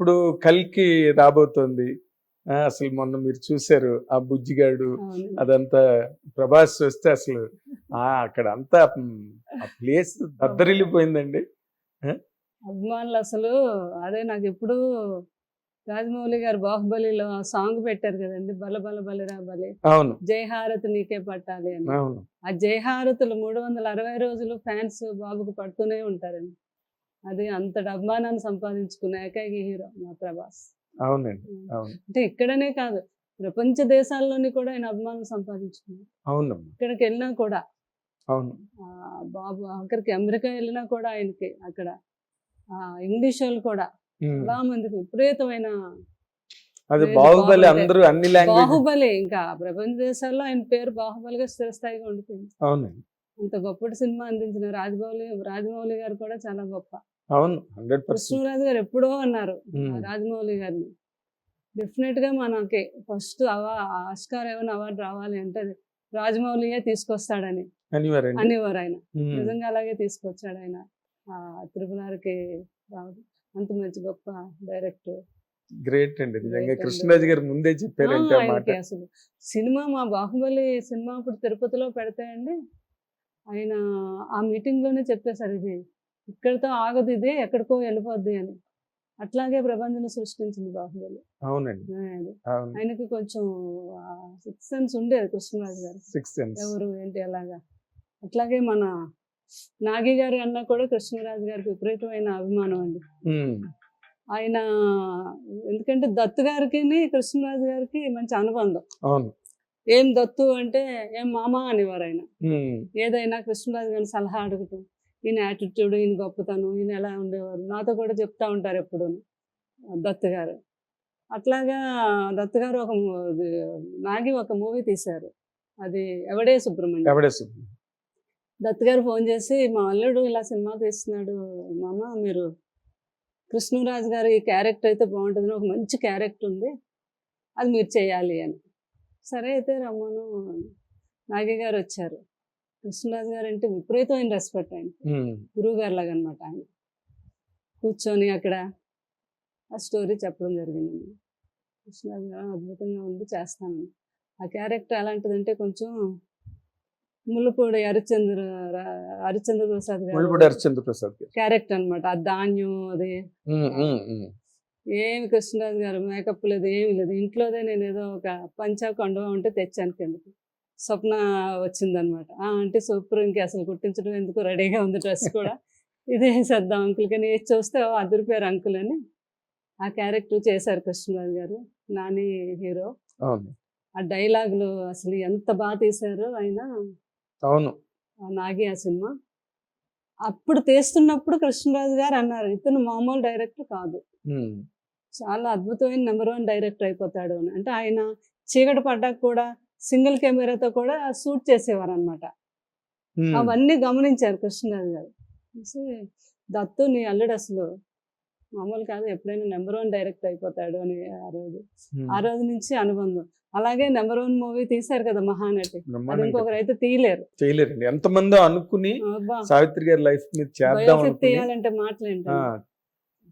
ఇప్పుడు కల్కి రాబోతోంది. అసలు మొన్న మీరు చూశారు ఆ బుజ్జిగాడు. అదంతా ప్రభాస్ వస్తే అసలు ఆ అక్కడ అంతా ప్లేస్ దద్దరిల్లిపోయిందండి. అభిమానులు అసలు అదే నాకు ఎప్పుడు రాజమౌళి గారు బాహుబలిలో ఆ సాంగ్ పెట్టారు కదండి బల బల బలిరా బలి. అవును. జయహారతి నీకే పట్టాలి అని. అవును. ఆ జయహారతులు మూడు వందల అరవై రోజులు ఫ్యాన్స్ బాబుకు పడుతూనే ఉంటారండి. అది అంతటి అభిమానాన్ని సంపాదించుకున్న ఏకైక హీరో మా ప్రభాస్. అవునండి అవును. అంటే ఇక్కడనే కాదు ప్రపంచ దేశాల్లోని కూడా ఆయన అభిమానం సంపాదించుకున్నారు. అవునమ్మా. ఇక్కడికి వెళ్ళినా కూడా అవును. బాబు అక్కడికి అమెరికా వెళ్ళినా కూడా ఆయనకి అక్కడ ఆ ఇంగ్లీష్ వాళ్ళు కూడా. చాలా మందికి విపరీతమైన అది బాహుబలి. అందరూ అన్ని లాంగ్వేజ్ బాహుబలి ఇంకా ప్రపంచ దేశాల్లో ఆయన పేరు బాహుబలిగా స్థిరస్థాయిగా ఉండిపోయింది. అవునండి. అంత గొప్పటి సినిమా అందించిన రాజమౌళి రాజమౌళి గారు కూడా చాలా గొప్ప. అవును హండ్రెడ్ కృష్ణరాజు గారు ఎప్పుడో అన్నారు. రాజమౌళి గారిని. డెఫినెట్గా మనకి ఫస్ట్ అవా ఆస్కార్ ఏమైనా అవార్డు రావాలి అంటే రాజమౌళియే తీసుకొస్తాడని. అనేవారు ఆయన. నిజంగా అలాగే తీసుకొచ్చాడు ఆయన. రావడం అంత మంచి గొప్ప డైరెక్టర్. గ్రేట్ అండి నిజంగా. కృష్ణరాజు గారు ముందే చెప్పారంటే ఆయనకి అసలు. సినిమా మా బాహుబలి సినిమా ఇప్పుడు తిరుపతిలో పెడితే అండి ఆయన ఆ మీటింగ్లోనే చెప్పేశారు ఇది. ఇక్కడితో ఆగదు ఇది ఎక్కడికో వెళ్ళిపోద్ది అని. అట్లాగే ప్రపంచం సృష్టించింది బాహుబలి. అవునండి. ఆయన- అవును. ఆయనకి కొంచెం సిక్స్ సెన్స్ ఉండేది కృష్ణరాజు గారు. సిక్స్ సెన్స్ ఎవరు ఏంటి అలాగా. అట్లాగే మన నాగి గారి అన్న కూడా కృష్ణరాజు గారికి విపరీతమైన అభిమానం అండి. ఆయన ఎందుకంటే దత్తు గారికి కృష్ణరాజు గారికి మంచి అనుబంధం. అవును. ఏం దత్తు అంటే ఏం మామ అనేవారు ఆయన. ఏదైనా కృష్ణరాజు గారిని సలహా అడగటం ఈయన యాటిట్యూడ్ ఈయన గొప్పతనం ఈయన ఎలా ఉండేవారు? నాతో కూడా చెప్తా ఉంటారు ఎప్పుడు దత్తు గారు అట్లాగా దత్తు గారు ఒక నాగి ఒక మూవీ తీశారు. అది ఎవడే సుబ్రహ్మణ్యం. ఎవడే. దత్ గారు ఫోన్ చేసి మా అల్లుడు ఇలా సినిమా తీస్తున్నాడు మామ మీరు కృష్ణరాజు గారు ఈ క్యారెక్టర్ అయితే బాగుంటుంది ఒక మంచి క్యారెక్టర్ ఉంది అది మీరు చేయాలి అని. సరే అయితే రమ్మను నాగి గారు వచ్చారు. కృష్ణరాజు గారు అంటే విపరీతమైన రెస్పెక్ట్ ఆయన. గురువు గారు లాగా అనమాట ఆయన. కూర్చొని అక్కడ ఆ స్టోరీ చెప్పడం జరిగింది. కృష్ణరాజు గారు అద్భుతంగా ఉంది చేస్తాను. ఆ క్యారెక్టర్ ఎలాంటిదంటే కొంచెం ముళ్ళపూడి హరిచంద్ర హరిచంద్ర ప్రసాద్ గారు హరిశ్చంద్ర ప్రసాద్ గారు. క్యారెక్టర్ అన్నమాట ఆ ధాన్యం అది. ఏమి కృష్ణరాజు గారు మేకప్ లేదు ఏమి లేదు. ఇంట్లోదే నేను ఏదో ఒక పంచా కొండవా ఉంటే తెచ్చాను కిందకి. స్వప్న వచ్చిందనమాట. ఆ అంటే సూపర్ ఇంక అసలు కుట్టించడం ఎందుకు రెడీగా ఉంది డ్రెస్ కూడా? ఇదే వేసేద్దాం అంకుల్ కానీ ఏది చూస్తే అదిరిపోయారు అంకుల్ అని. ఆ క్యారెక్టర్ చేశారు కృష్ణరాజు గారు నాని హీరో. ఆ డైలాగులు అసలు ఎంత బాగా తీశారు ఆయన అవును. నాగి ఆ సినిమా. అప్పుడు తీస్తున్నప్పుడు కృష్ణరాజు గారు అన్నారు ఇతను మామూలు డైరెక్టర్ కాదు. చాలా అద్భుతమైన నెంబర్ వన్ డైరెక్టర్ అయిపోతాడు అని. అంటే ఆయన చీకటి పడ్డాక కూడా సింగిల్ కెమెరాతో కూడా షూట్ చేసేవారు అనమాట. అవన్నీ గమనించారు కృష్ణరాజు గారు. దత్తు నీ అల్లుడు అసలు మామూలు కాదు ఎప్పుడైనా నెంబర్ వన్ డైరెక్టర్ అయిపోతాడు అని ఆ రోజు. ఆ రోజు నుంచి అనుబంధం. అలాగే నెంబర్ వన్ మూవీ తీశారు కదా మహానటి. ఇంకొకరు అయితే తీయలేరు. చేయలేరండి ఎంతమందో అనుకుని సావిత్రి గారి లైఫ్ మీద చేద్దాం తీయాలంటే మాటలు ఏంటి ఆ,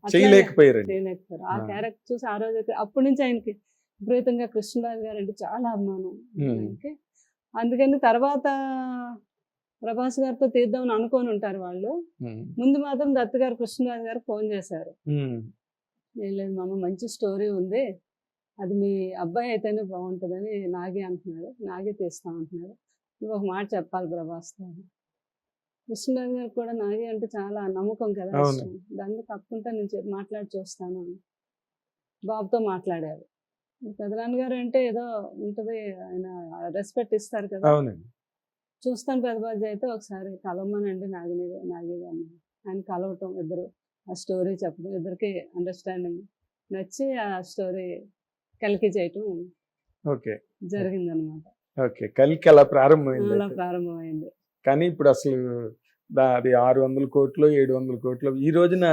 చేయలేకపోయారండి. చేయలేకపోయారు. ఆ. క్యారెక్టర్ చూసి ఆ రోజు అయితే- అప్పటి నుంచి ఆయనకి విపరీతంగా కృష్ణరాజు గారు అంటే చాలా అభిమానం. ఆయనకి అందుకని తర్వాత ప్రభాస్ గారితో తీద్దామని అనుకొని ఉంటారు వాళ్ళు. ముందు మాత్రం దత్ గారు కృష్ణరాజు గారు ఫోన్ చేశారు. ఉమ్. "ఏం లేదు మామ మంచి స్టోరీ ఉంది. అది మీ అబ్బాయి అయితేనే బాగుంటుందని నాగే అంటున్నాడు. నాగే తీస్తాం అంటున్నాడు. నువ్వు ఒక మాట చెప్పాలి ప్రభాస్ గారు కృష్ణరాజు గారు కూడా నాగే అంటే చాలా నమ్మకం కదా. దాన్ని తప్పకుండా నేను మాట్లాడి చూస్తాను బాబుతో మాట్లాడారు. పెదనాన్న గారు అంటే ఏదో ఉంటుంది ఆయన రెస్పెక్ట్ ఇస్తారు కదా. అవునండి. చూస్తాను పెద్దబాజీ అయితే ఒకసారి కలవమనండి నాగిని నాగి గారిని. ఆయన కలవటం ఇద్దరు ఆ స్టోరీ చెప్పడం ఇద్దరికి అండర్స్టాండింగ్ నచ్చి ఆ స్టోరీ కలికి చేయటం ఓకే. జరిగిందనమాట. ఓకే. కలికి అలా ప్రారంభమైంది అలా. ప్రారంభమైంది. కానీ ఇప్పుడు అసలు అది ఆరు వందల కోట్లు ఏడు వందల కోట్లు ఈ రోజున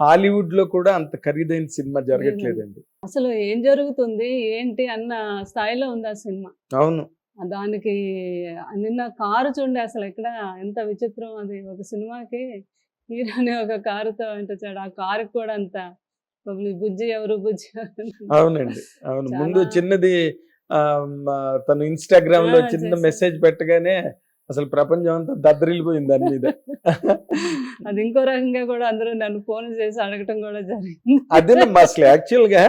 హాలీవుడ్లో కూడా అంత ఖరీదైన సినిమా జరగట్లేదండి. అసలు ఏం జరుగుతుంది ఏంటి అన్న స్థాయిలో ఉంది ఆ సినిమా. అవును. దానికి నిన్న కారు చూడండి అసలు ఎక్కడ ఎంత విచిత్రం అది. ఒక సినిమాకి హీరోని ఒక కారుతో అంటే చూడు ఆ కారుకి కూడా అంత బుజ్జి ఎవరు బుజ్జి? అవునండి. అవును. ముందు చిన్నది తను ఇన్స్టాగ్రామ్లో చిన్న. మెసేజ్ పెట్టగానే అసలు ప్రపంచం అంతా దద్దరిల్లిపోయింది దాని మీద. అది ఇంకో రకంగా కూడా అందరూ నన్ను ఫోన్ చేసి అడగటం కూడా జరిగింది. అదే అసలు యాక్చువల్గా